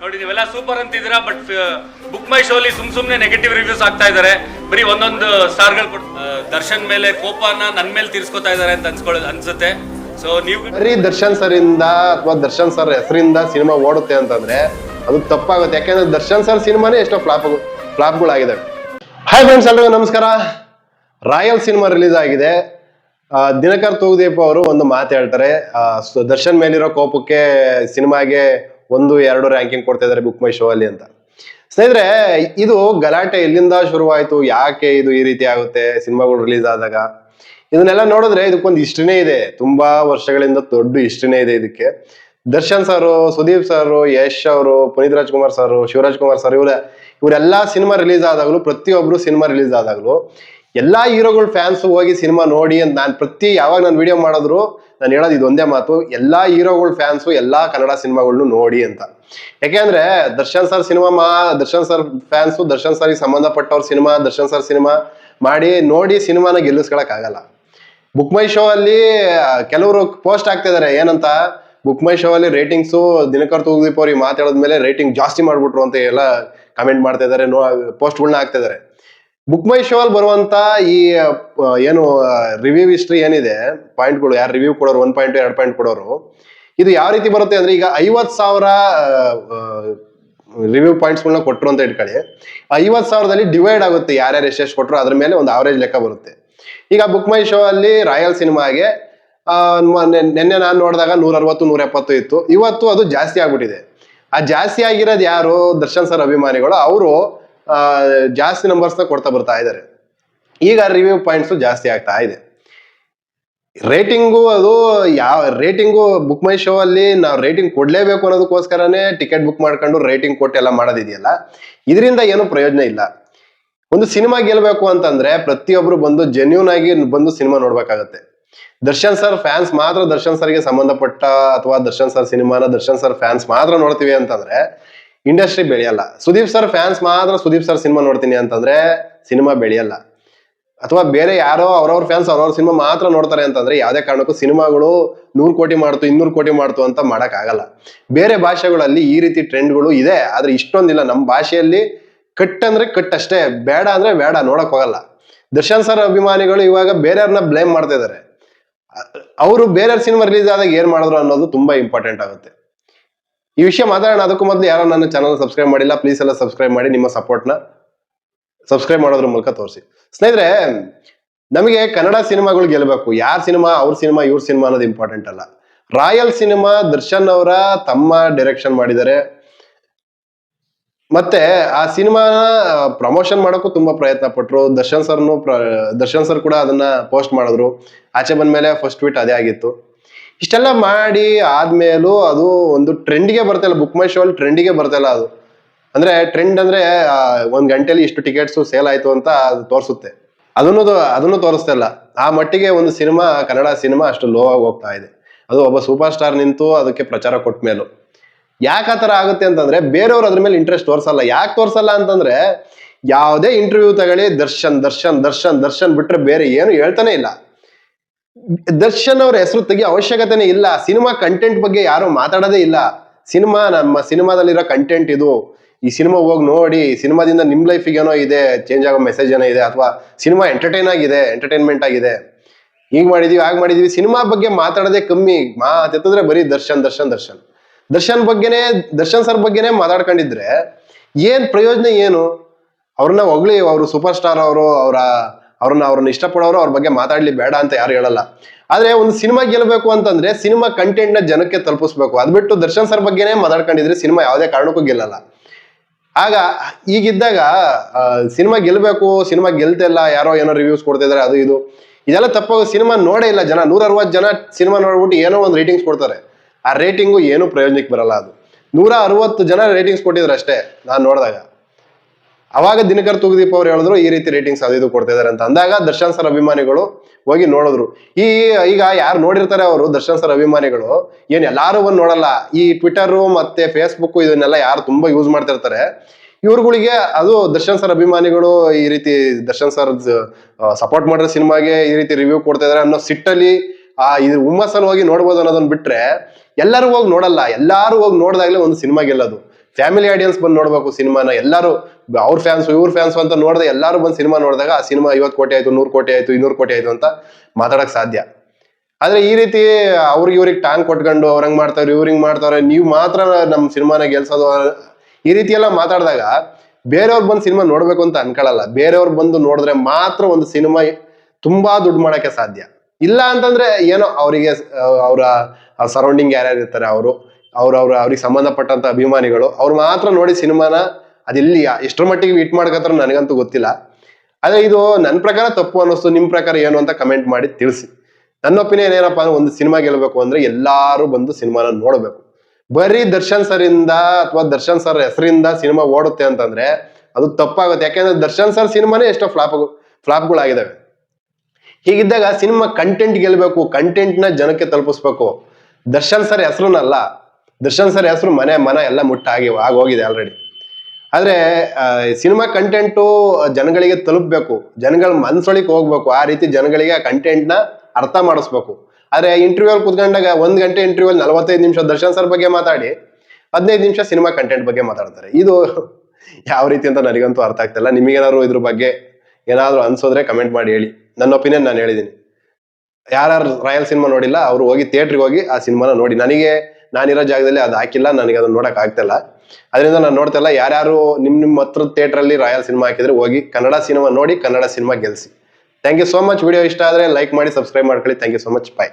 ನೋಡಿ ನೀವೆಲ್ಲ ಸೂಪರ್ ಅಂತಿದ್ದೀರಾ ಬಟ್ ಬುಕ್ ಮೈ ಶೋ ಅಲ್ಲಿ ಸುಮ್ ಸುಮ್ನೆ ನೆಗೆಟಿವ್ ರಿವ್ಯೂಸ್ ಆಗ್ತಾ ಇದಾರೆ ಬರೀ ಒಂದೊಂದು ಸ್ಟಾರ್ಗಳು ಕೊಟ್ ಆ, ದರ್ಶನ್ ಮೇಲೆ ಕೋಪನ ನನ್ ಮೇಲೆ ತೀರ್ಸ್ಕೊತಾ ಇದಾರೆ ಅಂತ ಅನ್ಸ್ಕೊಳ್ಳೋದು ಅನ್ಸುತ್ತೆ. ಸೊ ನೀವು ಬರೀ ದರ್ಶನ್ ಸರ್ ಇಂದ ಅಥವಾ ದರ್ಶನ್ ಸರ್ ಹೆಸರಿಂದ ಸಿನಿಮಾ ಓಡುತ್ತೆ ಅಂತಂದ್ರೆ ಅದು ತಪ್ಪಾಗುತ್ತೆ. ಯಾಕೆಂದ್ರೆ ದರ್ಶನ್ ಸರ್ ಸಿನಿಮಾನೇ ಎಷ್ಟೋ ಫ್ಲಾಪ್ ಫ್ಲಾಪ್ಗಳಾಗಿದೆ ಹಾಯ್ ಫ್ರೆಂಡ್ಸ್ ಎಲ್ಲರಿಗೂ ನಮಸ್ಕಾರ. ರಾಯಲ್ ಸಿನಿಮಾ ರಿಲೀಸ್ ಆಗಿದೆ. ದಿನಕರ್ ತೂಗುದೀಪ್ ಅವರು ಒಂದು ಮಾತು ಹೇಳ್ತಾರೆ. ದರ್ಶನ್ ಮೇಲಿರೋ ಕೋಪಕ್ಕೆ ಸಿನಿಮಾಗೆ ಒಂದು, ಎರಡು ರ್ಯಾಂಕಿಂಗ್ ಕೊಡ್ತಾ ಇದಾರೆ ಬುಕ್ ಮೈ ಶೋ ಅಲ್ಲಿ ಅಂತ. ಸ್ನೇಹಿತರೆ, ಇದು ಗಲಾಟೆ ಎಲ್ಲಿಂದ ಶುರುವಾಯಿತು? ಯಾಕೆ ಇದು ಈ ರೀತಿ ಆಗುತ್ತೆ? ಸಿನಿಮಾಗಳು ರಿಲೀಸ್ ಆದಾಗ? ಇದನ್ನೆಲ್ಲ ನೋಡಿದ್ರೆ ಇದಕ್ಕೊಂದು ಇಷ್ಟನೇ ಇದೆ. ತುಂಬಾ ವರ್ಷಗಳಿಂದ ದೊಡ್ಡ ಇಷ್ಟನೇ ಇದೆ ಇದಕ್ಕೆ. ದರ್ಶನ್ ಸರ್, ಸುದೀಪ್ ಸರ್, ಯಶ್ ಅವರು, ಪುನೀತ್ ರಾಜ್ಕುಮಾರ್ ಸರ್, ಶಿವರಾಜ್ ಕುಮಾರ್ ಸರ್, ಇವರ ಇವರೆಲ್ಲಾ ಸಿನಿಮಾ ರಿಲೀಸ್ ಆದಾಗಲೂ, ಪ್ರತಿಯೊಬ್ರು ಸಿನಿಮಾ ರಿಲೀಸ್ ಆದಾಗಲೂ ಎಲ್ಲಾ ಹೀರೋಗಳು ಫ್ಯಾನ್ಸ್ ಹೋಗಿ ಸಿನಿಮಾ ನೋಡಿ ಅಂತ ನಾನು ಪ್ರತಿ ಯಾವಾಗ ನಾನು ವಿಡಿಯೋ ಮಾಡಿದ್ರು, ನಾನು ಹೇಳೋದು ಇದೊಂದೇ ಮಾತು, ಎಲ್ಲಾ ಹೀರೋಗಳ ಫ್ಯಾನ್ಸು ಎಲ್ಲಾ ಕನ್ನಡ ಸಿನಿಮಾಗಳನ್ನು ನೋಡಿ ಅಂತ. ಯಾಕೆಂದ್ರೆ ದರ್ಶನ್ ಸರ್ ಸಿನಿಮಾ ಮಾ, ದರ್ಶನ್ ಸರ್ ಫ್ಯಾನ್ಸು ದರ್ಶನ್ ಸರ್ಗೆ ಸಂಬಂಧಪಟ್ಟವ್ರ ಸಿನಿಮಾ ದರ್ಶನ್ ಸರ್ ಸಿನಿಮಾ ಮಾಡಿ ನೋಡಿ ಸಿನಿಮಾನ ಗೆಲ್ಲಿಸ್ಕೊಳಕ್ ಆಗಲ್ಲ. ಬುಕ್ ಮೈ ಶೋ ಅಲ್ಲಿ ಕೆಲವರು ಪೋಸ್ಟ್ ಆಗ್ತಾ ಇದಾರೆ ಏನಂತ? ಬುಕ್ ಮೈ ಶೋ ಅಲ್ಲಿ ರೇಟಿಂಗ್ಸು ದಿನಕರ್ ತೂಗುದೀಪ್ ಅವ್ರಿಗೆ ಮಾತಾಡಿದ್ಮೇಲೆ ರೇಟಿಂಗ್ ಜಾಸ್ತಿ ಮಾಡ್ಬಿಟ್ರು ಅಂತ ಎಲ್ಲ ಕಮೆಂಟ್ ಮಾಡ್ತಾ ಇದಾರೆ ನೋ ಪೋಸ್ಟ್ಗಳನ್ನ ಹಾಕ್ತಾ ಇದಾರೆ ಬುಕ್ ಮೈ ಶೋ ಅಲ್ಲಿ ಬರುವಂತ ಈ ಏನು ರಿವ್ಯೂ ಹಿಸ್ಟ್ರಿ ಏನಿದೆ ಪಾಯಿಂಟ್ಗಳು ಯಾರು ರಿವ್ಯೂ ಕೊಡೋರು ಒನ್ ಪಾಯಿಂಟ್ ಎರಡು ಪಾಯಿಂಟ್ ಕೊಡೋರು, ಇದು ಯಾವ ರೀತಿ ಬರುತ್ತೆ ಅಂದ್ರೆ ಈಗ ಐವತ್ ಸಾವಿರ ರಿವ್ಯೂ ಪಾಯಿಂಟ್ಸ್ಗಳನ್ನ ಕೊಟ್ಟರು ಅಂತ ಇಟ್ಕೊಳ್ಳಿ. ಐವತ್ ಸಾವಿರದಲ್ಲಿ ಡಿವೈಡ್ ಆಗುತ್ತೆ ಯಾರ್ಯಾರು ಎಷ್ಟೆಷ್ಟು ಕೊಟ್ಟರು ಅದ್ರ ಮೇಲೆ ಒಂದು ಆವರೇಜ್ ಲೆಕ್ಕ ಬರುತ್ತೆ. ಈಗ ಬುಕ್ ಮೈ ಶೋ ಅಲ್ಲಿ ರಾಯಲ್ ಸಿನಿಮಾಗೆ ನಿನ್ನೆ ನಾನು ನೋಡಿದಾಗ ನೂರ ಅರವತ್ತು ನೂರ ಎಪ್ಪತ್ತು ಇತ್ತು. ಇವತ್ತು ಅದು ಜಾಸ್ತಿ ಆಗ್ಬಿಟ್ಟಿದೆ. ಆ ಜಾಸ್ತಿ ಆಗಿರೋದು ಯಾರು? ದರ್ಶನ್ ಸರ್ ಅಭಿಮಾನಿಗಳು. ಅವರು ಜಾಸ್ತಿ ನಂಬರ್ಸ್ನ ಕೊಡ್ತಾ ಬರ್ತಾ ಇದ್ದಾರೆ ಈಗ ರಿವ್ಯೂ ಪಾಯಿಂಟ್ಸ್ ಜಾಸ್ತಿ ಆಗ್ತಾ ಇದೆ. ರೇಟಿಂಗು ಅದು ಯಾವ ರೇಟಿಂಗು ಬುಕ್ ಮೈ ಶೋ ಅಲ್ಲಿ ನಾವು ರೇಟಿಂಗ್ ಕೊಡ್ಲೇಬೇಕು ಅನ್ನೋದಕ್ಕೋಸ್ಕರನೇ ಟಿಕೆಟ್ ಬುಕ್ ಮಾಡ್ಕೊಂಡು ರೇಟಿಂಗ್ ಕೊಟ್ಟು ಎಲ್ಲ ಮಾಡೋದಿದೆಯಲ್ಲ? ಇದರಿಂದ ಏನು ಪ್ರಯೋಜನ ಇಲ್ಲ. ಒಂದು ಸಿನಿಮಾ ಗೆಲ್ಬೇಕು ಅಂತಂದ್ರೆ ಪ್ರತಿಯೊಬ್ರು ಬಂದು ಜೆನ್ಯೂನ್ ಆಗಿ ಬಂದು ಸಿನಿಮಾ ನೋಡ್ಬೇಕಾಗತ್ತೆ. ದರ್ಶನ್ ಸರ್ ಫ್ಯಾನ್ಸ್ ಮಾತ್ರ ದರ್ಶನ್ ಸರ್ಗೆ ಸಂಬಂಧಪಟ್ಟ ಅಥವಾ ದರ್ಶನ್ ಸರ್ ಸಿನಿಮಾನ ದರ್ಶನ್ ಸರ್ ಫ್ಯಾನ್ಸ್ ಮಾತ್ರ ನೋಡ್ತೀವಿ ಅಂತಂದ್ರೆ ಇಂಡಸ್ಟ್ರಿ ಬೆಳೆಯಲ್ಲ. ಸುದೀಪ್ ಸರ್ ಫ್ಯಾನ್ಸ್ ಮಾತ್ರ ಸುದೀಪ್ ಸರ್ ಸಿನಿಮಾ ನೋಡ್ತೀನಿ ಅಂತಂದ್ರೆ ಸಿನಿಮಾ ಬೆಳೆಯಲ್ಲ. ಅಥವಾ ಬೇರೆ ಯಾರೋ ಅವ್ರವ್ರ ಫ್ಯಾನ್ಸ್ ಅವ್ರವ್ರ ಸಿನಿಮಾ ಮಾತ್ರ ನೋಡ್ತಾರೆ ಅಂತಂದ್ರೆ ಯಾವುದೇ ಕಾರಣಕ್ಕೂ ಸಿನಿಮಾಗಳು ನೂರು ಕೋಟಿ ಮಾಡ್ತು, ಇನ್ನೂರು ಕೋಟಿ ಮಾಡ್ತು ಅಂತ ಮಾಡೋಕ್ಕಾಗಲ್ಲ. ಬೇರೆ ಭಾಷೆಗಳಲ್ಲಿ ಈ ರೀತಿ ಟ್ರೆಂಡ್ಗಳು ಇದೆ, ಆದರೆ ಇಷ್ಟೊಂದಿಲ್ಲ. ನಮ್ಮ ಭಾಷೆಯಲ್ಲಿ ಕಟ್ ಅಂದ್ರೆ ಕಟ್ ಅಷ್ಟೇ, ಬೇಡ ಅಂದ್ರೆ ಬೇಡ, ನೋಡಕ್ ಹೋಗಲ್ಲ. ದರ್ಶನ್ ಸರ್ ಅಭಿಮಾನಿಗಳು ಇವಾಗ ಬೇರೆಯವ್ರನ್ನ ಬ್ಲೇಮ್ ಮಾಡ್ತಾ ಇದ್ದಾರೆ. ಅವರು ಬೇರೆಯವ್ರ ಸಿನಿಮಾ ರಿಲೀಸ್ ಆದಾಗ ಏನ್ ಮಾಡಿದ್ರು ಅನ್ನೋದು ತುಂಬಾ ಇಂಪಾರ್ಟೆಂಟ್ ಆಗುತ್ತೆ. ಈ ವಿಷಯ ಮಾತಾಡೋಣ. ಅದಕ್ಕೂ ಮೊದಲು ಯಾರೋ ನನ್ನ ಚಾನಲ್ ಸಬ್ಸ್ಕ್ರೈಬ್ ಮಾಡಿಲ್ಲ ಪ್ಲೀಸ್ ಎಲ್ಲ ಸಬ್ಸ್ಕ್ರೈಬ್ ಮಾಡಿ, ನಿಮ್ಮ ಸಪೋರ್ಟ್ನ ಸಬ್ಸ್ಕ್ರೈಬ್ ಮಾಡೋದ್ರ ಮೂಲಕ ತೋರಿಸಿ. ಸ್ನೇಹಿತರೆ, ನಮಗೆ ಕನ್ನಡ ಸಿನಿಮಾಗಳು ಗೆಲ್ಲಬೇಕು ಯಾರ ಸಿನಿಮಾ, ಅವ್ರ ಸಿನಿಮಾ, ಇವ್ರ ಸಿನಿಮಾ ಅನ್ನೋದು ಇಂಪಾರ್ಟೆಂಟ್ ಅಲ್ಲ. ರಾಯಲ್ ಸಿನಿಮಾ, ದರ್ಶನ್ ಅವರ ತಮ್ಮ ಡೈರೆಕ್ಷನ್ ಮಾಡಿದ್ದಾರೆ. ಮತ್ತೆ ಆ ಸಿನಿಮಾನ ಪ್ರಮೋಷನ್ ಮಾಡೋಕ್ಕೂ ತುಂಬಾ ಪ್ರಯತ್ನ ಪಟ್ರು. ದರ್ಶನ್ ಸರ್ನು ದರ್ಶನ್ ಸರ್ ಕೂಡ ಅದನ್ನ ಪೋಸ್ಟ್ ಮಾಡಿದ್ರು. ಆಚೆ ಬಂದ ಮೇಲೆ ಫಸ್ಟ್ ಟ್ವೀಟ್ ಅದೇ ಆಗಿತ್ತು. ಇಷ್ಟೆಲ್ಲ ಮಾಡಿ ಆದ್ಮೇಲೂ ಅದು ಒಂದು ಟ್ರೆಂಡ್ಗೆ ಬರ್ತಿಲ್ಲ ಬುಕ್ ಮೈ ಶೋ ಅಲ್ಲಿ ಟ್ರೆಂಡಿಗೆ ಬರ್ತಿಲ್ಲ ಅದು. ಅಂದ್ರೆ ಟ್ರೆಂಡ್ ಅಂದ್ರೆ ಒಂದ್ ಗಂಟೆಲಿ ಇಷ್ಟು ಟಿಕೆಟ್ಸ್ ಸೇಲ್ ಆಯ್ತು ಅಂತ ಅದು ತೋರಿಸುತ್ತೆ. ಅದನ್ನು ಅದನ್ನು ತೋರಿಸ್ತಾ ಇಲ್ಲ. ಆ ಮಟ್ಟಿಗೆ ಒಂದು ಸಿನಿಮಾ, ಕನ್ನಡ ಸಿನಿಮಾ ಅಷ್ಟು ಲೋ ಆಗಿ ಹೋಗ್ತಾ ಇದೆ. ಅದು ಒಬ್ಬ ಸೂಪರ್ ಸ್ಟಾರ್ ನಿಂತು ಅದಕ್ಕೆ ಪ್ರಚಾರ ಕೊಟ್ಟ ಮೇಲೂ. ಯಾಕೆ ಆ ಥರ ಆಗುತ್ತೆ ಅಂತಂದ್ರೆ, ಬೇರೆಯವ್ರು ಅದ್ರ ಮೇಲೆ ಇಂಟ್ರೆಸ್ಟ್ ತೋರಿಸಲ್ಲ. ಯಾಕೆ ತೋರಿಸಲ್ಲ ಅಂತಂದ್ರೆ, ಯಾವುದೇ ಇಂಟರ್ವ್ಯೂ ತಗೊಳ್ಳಿ, ದರ್ಶನ್ ದರ್ಶನ್ ದರ್ಶನ್ ದರ್ಶನ್ ಬಿಟ್ರೆ ಬೇರೆ ಏನು ಹೇಳ್ತಾನೆ ಇಲ್ಲ. ದರ್ಶನ್ ಅವ್ರ ಹೆಸರು ತೆಗಿ ಅವಶ್ಯಕತೆನೇ ಇಲ್ಲ. ಸಿನಿಮಾ ಕಂಟೆಂಟ್ ಬಗ್ಗೆ ಯಾರು ಮಾತಾಡೋದೇ ಇಲ್ಲ. ಸಿನಿಮಾ ನಮ್ಮ ಸಿನಿಮಾದಲ್ಲಿರೋ ಕಂಟೆಂಟ್ ಇದು. ಈ ಸಿನಿಮಾ ಹೋಗಿ ನೋಡಿ, ಸಿನಿಮಾದಿಂದ ನಿಮ್ ಲೈಫಿಗೆ ಏನೋ ಇದೆ ಚೇಂಜ್ ಆಗೋ ಮೆಸೇಜ್ ಏನೋ ಇದೆ, ಅಥವಾ ಸಿನಿಮಾ ಎಂಟರ್ಟೈನ್ ಆಗಿದೆ ಎಂಟರ್ಟೈನ್ಮೆಂಟ್ ಆಗಿದೆ. ಹೀಗ್ ಮಾಡಿದೀವಿ, ಹಾಗೆ ಮಾಡಿದೀವಿ. ಸಿನಿಮಾ ಬಗ್ಗೆ ಮಾತಾಡೋದೇ ಕಮ್ಮಿ. ಮಾತೆತ್ತಿದ್ರೆ ಬರೀ ದರ್ಶನ್ ದರ್ಶನ್ ದರ್ಶನ್. ದರ್ಶನ್ ಬಗ್ಗೆನೇ, ದರ್ಶನ್ ಸರ್ ಬಗ್ಗೆನೇ ಮಾತಾಡ್ಕೊಂಡಿದ್ರೆ ಏನ್ ಪ್ರಯೋಜನ ಏನು? ಅವ್ರನ್ನ ಹೊಗಳಿ, ಅವರು ಸೂಪರ್ ಸ್ಟಾರ್ ಅವರು, ಅವರ ಅವ್ರನ್ನ ಅವ್ರನ್ನ ಇಷ್ಟಪಡೋರು ಅವ್ರ ಬಗ್ಗೆ ಮಾತಾಡ್ಲಿ ಬೇಡ ಅಂತ ಯಾರು ಹೇಳಲ್ಲ. ಆದ್ರೆ ಒಂದು ಸಿನಿಮಾ ಗೆಲ್ಲಬೇಕು ಅಂತಂದ್ರೆ ಸಿನಿಮಾ ಕಂಟೆಂಟ್ನ ಜನಕ್ಕೆ ತಲುಪಿಸ್ಬೇಕು. ಅದ್ ಬಿಟ್ಟು ದರ್ಶನ್ ಸರ್ ಬಗ್ಗೆನೇ ಮಾತಾಡ್ಕೊಂಡಿದ್ರೆ ಸಿನಿಮಾ ಯಾವುದೇ ಕಾರಣಕ್ಕೂ ಗೆಲ್ಲಲ್ಲ. ಆಗ ಈಗಿದ್ದಾಗ ಸಿನಿಮಾ ಗೆಲ್ಬೇಕು, ಸಿನಿಮಾ ಗೆಲ್ತಿಲ್ಲ ಯಾರೋ ಏನೋ ರಿವ್ಯೂಸ್ ಕೊಡ್ತಿದ್ದಾರೆ ಅದು ಇದು. ಇದೆಲ್ಲ ತಪ್ಪು ಸಿನಿಮಾ ನೋಡೇ ಇಲ್ಲ ಜನ. ನೂರ ಅರವತ್ತು ಜನ ಸಿನಿಮಾ ನೋಡ್ಬಿಟ್ಟು ಏನೋ ಒಂದು ರೇಟಿಂಗ್ಸ್ ಕೊಡ್ತಾರೆ. ಆ ರೇಟಿಂಗು ಏನು ಪ್ರಯೋಜನಕ್ಕೆ ಬರಲ್ಲ ಅದು. ನೂರ ಅರವತ್ತು ಜನ ರೇಟಿಂಗ್ಸ್ ಕೊಟ್ಟಿದ್ರು ಅಷ್ಟೇ ನಾನು ನೋಡಿದಾಗ. ಅವಾಗ ದಿನಕರ್ ತೂಗುದೀಪ್ ಅವ್ರು ಹೇಳಿದ್ರು, ಈ ರೀತಿ ರೇಟಿಂಗ್ಸ್ ಅದು ಇದು ಕೊಡ್ತಾ ಇದಾರೆ ಅಂತ ಅಂದಾಗ ದರ್ಶನ್ ಸರ್ ಅಭಿಮಾನಿಗಳು ಹೋಗಿ ನೋಡಿದ್ರು. ಈ, ಈಗ ಯಾರು ನೋಡಿರ್ತಾರೆ ಅವರು, ದರ್ಶನ್ ಸರ್ ಅಭಿಮಾನಿಗಳು, ಏನ್ ಎಲ್ಲಾರು ಒಂದು ನೋಡಲ್ಲ. ಈ ಟ್ವಿಟರ್ ಮತ್ತೆ ಫೇಸ್ಬುಕ್ ಇದನ್ನೆಲ್ಲ ಯಾರು ತುಂಬಾ ಯೂಸ್ ಮಾಡ್ತಿರ್ತಾರೆ. ಇವ್ರುಗಳಿಗೆ ಅದು ದರ್ಶನ್ ಸರ್ ಅಭಿಮಾನಿಗಳು ಈ ರೀತಿ ದರ್ಶನ್ ಸರ್ ಸಪೋರ್ಟ್ ಮಾಡಿರೋ ಸಿನಿಮಾಗೆ ಈ ರೀತಿ ರಿವ್ಯೂ ಕೊಡ್ತಾ ಇದಾರೆ ಅನ್ನೋ ಸಿಟ್ಟಲ್ಲಿ, ಆ ಇದು ಹುಮ್ಮಸ್ಸಲ್ಲಿ ಹೋಗಿ ನೋಡ್ಬೋದು ಅನ್ನೋದನ್ನ ಬಿಟ್ರೆ ಎಲ್ಲರೂ ಹೋಗಿ ನೋಡಲ್ಲ. ಎಲ್ಲಾರು ಹೋಗಿ ನೋಡಿದಾಗ್ಲೇ ಒಂದು ಸಿನಿಮಾ ಗೆಲ್ಲೋದು. ಫ್ಯಾಮಿಲಿ ಆಡಿಯನ್ಸ್ ಬಂದು ನೋಡ್ಬೇಕು ಸಿನಿಮಾನ. ಎಲ್ಲರೂ ಅವ್ರ ಫ್ಯಾನ್ಸ್ ಇವ್ರ ಫ್ಯಾನ್ಸ್ ಅಂತ ನೋಡದೆ ಎಲ್ಲರೂ ಬಂದು ಸಿನಿಮಾ ನೋಡಿದಾಗ ಆ ಸಿನಿಮಾ ಐವತ್ತು ಕೋಟಿ ಆಯ್ತು, ನೂರು ಕೋಟಿ ಆಯ್ತು, ಇನ್ನೂರು ಕೋಟಿ ಆಯ್ತು ಅಂತ ಮಾತಾಡಕ್ ಸಾಧ್ಯ. ಆದ್ರೆ ಈ ರೀತಿ ಅವ್ರಿಗೆ ಇವ್ರಿಗೆ ಟಾಂಗ್ ಕೊಟ್ಕೊಂಡು ಅವ್ರಂಗ್ ಮಾಡ್ತಾವ್ರೆ ಇವ್ರಿಂಗ್ ಮಾಡ್ತಾವ್ರೆ ನೀವು ಮಾತ್ರ ನಮ್ಮ ಸಿನಿಮಾನ ಗೆಲ್ಸೋದು ಈ ರೀತಿ ಎಲ್ಲ ಮಾತಾಡಿದಾಗ ಬೇರೆಯವ್ರು ಬಂದು ಸಿನಿಮಾ ನೋಡ್ಬೇಕು ಅಂತ ಅನ್ಕೊಳ್ಳಲ್ಲ ಬೇರೆಯವ್ರು ಬಂದು ನೋಡಿದ್ರೆ ಮಾತ್ರ ಒಂದು ಸಿನಿಮಾ ತುಂಬಾ ದುಡ್ಡು ಮಾಡಕ್ಕೆ ಸಾಧ್ಯ. ಇಲ್ಲ ಅಂತಂದ್ರೆ ಏನೋ ಅವರಿಗೆ ಅವರ ಸರೌಂಡಿಂಗ್ ಯಾರ್ಯಾರು ಇರ್ತಾರೆ ಅವರು ಅವ್ರವ್ರ ಅವ್ರಿಗೆ ಸಂಬಂಧಪಟ್ಟಂತ ಅಭಿಮಾನಿಗಳು, ಅವ್ರು ಮಾತ್ರ ನೋಡಿ ಸಿನಿಮಾನ ಅದಿಲ್ಲಿ ಎಷ್ಟರ ಮಟ್ಟಿಗೆ ಹಿಟ್ ಮಾಡ್ಕತ್ತಾರ ನನಗಂತೂ ಗೊತ್ತಿಲ್ಲ. ಆದ್ರೆ ಇದು ನನ್ನ ಪ್ರಕಾರ ತಪ್ಪು ಅನ್ನಿಸ್ತು ನಿಮ್ಮ ಪ್ರಕಾರ ಏನು ಅಂತ ಕಮೆಂಟ್ ಮಾಡಿ ತಿಳಿಸಿ. ನನ್ನ ಒಪಿನಿಯನ್ ಏನಪ್ಪಾ ಅಂದ್ರೆ ಒಂದು ಸಿನಿಮಾ ಗೆಲ್ಬೇಕು ಅಂದ್ರೆ ಎಲ್ಲಾರು ಬಂದು ಸಿನಿಮಾನ ನೋಡ್ಬೇಕು. ಬರೀ ದರ್ಶನ್ ಸರ್ ಇಂದ ಅಥವಾ ದರ್ಶನ್ ಸರ್ ಹೆಸರಿಂದ ಸಿನಿಮಾ ಓಡುತ್ತೆ ಅಂತಂದ್ರೆ ಅದು ತಪ್ಪಾಗುತ್ತೆ. ಯಾಕೆಂದ್ರೆ ದರ್ಶನ್ ಸರ್ ಸಿನಿಮಾನೇ ಎಷ್ಟೋ ಫ್ಲಾಪ್ ಫ್ಲಾಪ್ಗಳಾಗಿದ್ದಾವೆ ಹೀಗಿದ್ದಾಗ ಸಿನಿಮಾ ಕಂಟೆಂಟ್ ಗೆಲ್ಬೇಕು ಕಂಟೆಂಟ್ನ ಜನಕ್ಕೆ ತಲುಪಿಸ್ಬೇಕು. ದರ್ಶನ್ ಸರ್ ಹೆಸರುನಲ್ಲ ದರ್ಶನ್ ಸರ್ ಹೆಸರು ಮನೆ, ಮನ ಎಲ್ಲ ಮುಟ್ಟಾಗಿ ಆಗೋಗಿದೆ ಆಲ್ರೆಡಿ ಆದ್ರೆ ಸಿನಿಮಾ ಕಂಟೆಂಟು ಜನಗಳಿಗೆ ತಲುಪಬೇಕು. ಜನಗಳ ಮನ್ಸೊಳಿಗೆ ಹೋಗ್ಬೇಕು. ಆ ರೀತಿ ಜನಗಳಿಗೆ ಆ ಕಂಟೆಂಟ್ನ ಅರ್ಥ ಮಾಡಿಸ್ಬೇಕು. ಆದ್ರೆ ಇಂಟರ್ವ್ಯೂ ಕುತ್ಕೊಂಡಾಗ ಒಂದು ಗಂಟೆ ಇಂಟರ್ವ್ಯೂ ನಲವತ್ತೈದು ನಿಮಿಷ ದರ್ಶನ್ ಸರ್ ಬಗ್ಗೆ ಮಾತಾಡಿ, ಹದಿನೈದು ನಿಮಿಷ ಸಿನಿಮಾ ಕಂಟೆಂಟ್ ಬಗ್ಗೆ ಮಾತಾಡ್ತಾರೆ. ಇದು ಯಾವ ರೀತಿ ಅಂತ ನನಗಂತೂ ಅರ್ಥ ಆಗ್ತಿಲ್ಲ ನಿಮಗೇನಾದ್ರು ಇದ್ರ ಬಗ್ಗೆ ಏನಾದರೂ ಅನ್ಸೋದ್ರೆ ಕಮೆಂಟ್ ಮಾಡಿ ಹೇಳಿ. ನನ್ನ ಒಪಿನಿಯನ್ ನಾನು ಹೇಳಿದ್ದೀನಿ. ಯಾರು ರಾಯಲ್ ಸಿನಿಮಾ ನೋಡಿಲ್ಲ, ಅವರು ಹೋಗಿ ಥಿಯೇಟ್ರಿಗೆ ಹೋಗಿ ಆ ಸಿನಿಮಾನ ನೋಡಿ. ನನಗೆ ನಾನಿರೋ ಜಾಗದಲ್ಲಿ ಅದು ಹಾಕಿಲ್ಲ, ನನಗೆ ಅದನ್ನ ನೋಡಕ್ ಆಗ್ತಿಲ್ಲ. ಅದರಿಂದ ನಾನು ನೋಡ್ತಾ ಇಲ್ಲ, ಯಾರ್ಯಾರು ನಿಮ್ ನಿಮ್ಮ ಹತ್ರ ಥಿಯೇಟರ್ ಅಲ್ಲಿ ರಾಯಲ್ ಸಿನಿಮಾ ಹಾಕಿದ್ರೆ ಹೋಗಿ ಕನ್ನಡ ಸಿನಿಮಾ ನೋಡಿ Kannada cinema ಗೆಲ್ಸಿ. Thank you so much, video ಇಷ್ಟ ಆದ್ರೆ ಲೈಕ್ ಮಾಡಿ, ಸಬ್ಸ್ಕ್ರೈಬ್ ಮಾಡ್ಕೊಳ್ಳಿ. Thank you so much bye